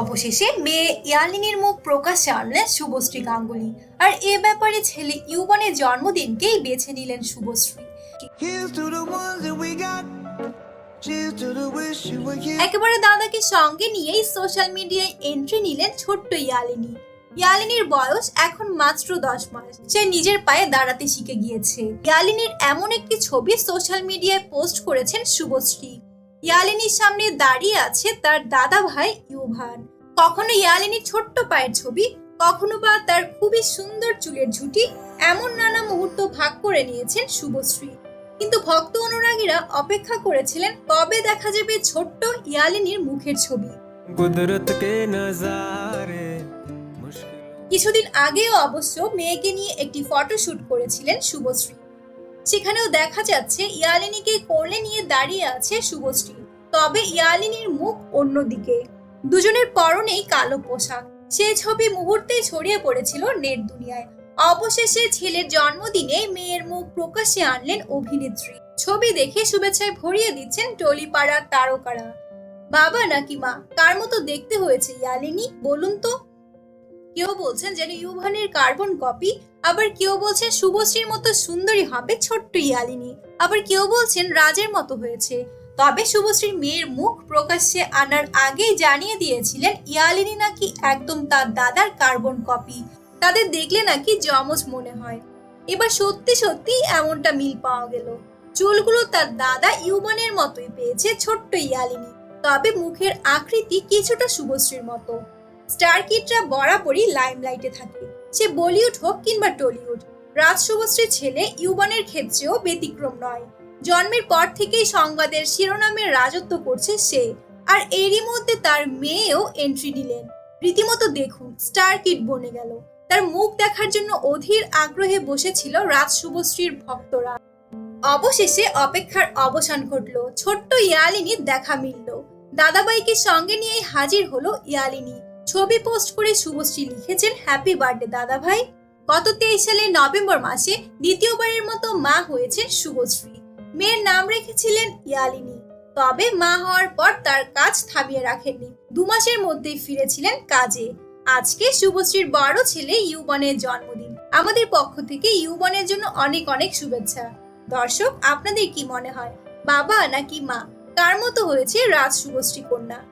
অবশেষে মেয়ে ইয়ালিনীর মুখ প্রকাশ্যে আনলেন শুভশ্রী গাঙ্গুলি। আর এ ব্যাপারে ছেলে ইউবনের জন্মদিনকেই বেছে নিলেন শুভশ্রী. একেবারে দাদাকে সঙ্গে নিয়েই সোশ্যাল মিডিয়ায় এন্ট্রি নিলেন ছোট্ট ইয়ালিনী। ইয়ালিনীর বয়স এখন মাত্র দশ মাস। সে নিজের পায়ে দাঁড়াতে শিখে গিয়েছে। ইয়ালিনীর এমন একটি ছবি সোশ্যাল মিডিয়ায় পোস্ট করেছেন শুভশ্রী। ইয়ালিনীর সামনে দাঁড়িয়ে আছে তার দাদা ভাই ইউভান। কখনো ইয়ালিনীর ছোট্ট পায়ের ছবি কখনো বা তার খুবই সুন্দর চুলের ঝুঁটি এমন নানা মুহূর্ত ভাগ করে নিয়েছেন শুভশ্রী। কিন্তু ভক্ত অনুরাগীরা অপেক্ষা করেছিলেন কবে দেখা যাবে ছোট্ট ইয়ালিনীর মুখের ছবি। কিছুদিন আগেও অবশ্য মেয়েকে নিয়ে একটি ফটোশুট করেছিলেন শুভশ্রী। সেখানেও দেখা যাচ্ছে ইয়ালিনীকে কোলে নিয়ে দাঁড়িয়ে আছে শুভশ্রী। তবে ইয়ালিনীর মুখ অন্যদিকে। দুজনের পরনেই কালো পোশাক। সেই ছবি মুহূর্তেই ছড়িয়ে পড়েছিল নেট দুনিয়ায়। অবশেষে ছেলের জন্মদিনে মেয়ের মুখ প্রকাশ্যে আনলেন অভিনেত্রী। ছবি দেখে শুভেচ্ছায় ভরিয়ে দিচ্ছেন টলিপাড়ার তারকারা। বাবা নাকি মা? কার মতো দেখতে হয়েছে ইয়ালিনী? বলুন তো। কেউ বলছেন যেন ইউভানের কার্বন কপি, আবার কেউ বলছেন শুভশ্রীর মতো সুন্দরী হবে ছোট্ট ইয়ালিনী, আবার কেউ বলছেন রাজের মতো হয়েছে। তবে শুভশ্রীর মেয়ের মুখ প্রকাশ্যে আনার আগেই জানিয়ে দিয়েছিলেন ইয়ালিনী নাকি একদম তার দাদার কার্বন কপি। তাদের দেখলে নাকি জমজ মনে হয়। এবার সত্যি সত্যি এমনটা মিল পাওয়া গেল। চুলগুলো তার দাদা ইউমানের মতোই পেয়েছে ছোট্ট ইয়ালিনী। তবে মুখের আকৃতি কিছুটা শুভশ্রীর মতো। স্টার কিডরা বরাবরই লাইমলাইটে থাকে। সে বলিউড হোক কিংবা টলিউড রাজ শুভশ্রীর ছেলে ইউবানের ক্ষেত্রেও ব্যতিক্রম নয়। জন্মের পর থেকেই সংবাদের শিরোনামের রাজত্ব করছে সে, আর এরই মধ্যে তার মেয়েও এন্ট্রি নিলেন। রীতিমতো দেখুন স্টার কিড বনে গেল। তার মুখ দেখার জন্য অধীর আগ্রহে বসেছিল রাজ শুভশ্রীর ভক্তরা। অবশেষে অপেক্ষার অবসান ঘটলো। ছোট্ট ইয়ালিনীর দেখা মিলল। দাদাবাইকে সঙ্গে নিয়ে হাজির হলো ইয়ালিনী। ছবি পোস্ট করে শুভশ্রী লিখেছেন হ্যাপি বার্থডে দাদা ভাই গত তেইশ সালের নভেম্বর মাসে দ্বিতীয়বারের মতো মা হয়েছেন শুভশ্রী। মেয়ের নাম রেখেছিলেন ইয়ালিনী। তবে মা হওয়ার পর তার কাজ থামিয়ে রাখেননি। দু মাসের মধ্যেই ফিরেছিলেন কাজে। আজকে শুভশ্রীর বড় ছেলে ইউবনের জন্মদিন। আমাদের পক্ষ থেকে ইউবনের জন্য অনেক অনেক শুভেচ্ছা। দর্শক, আপনাদের কি মনে হয়? বাবা নাকি মা? কার মতো হয়েছে রাজ শুভশ্রী কন্যা?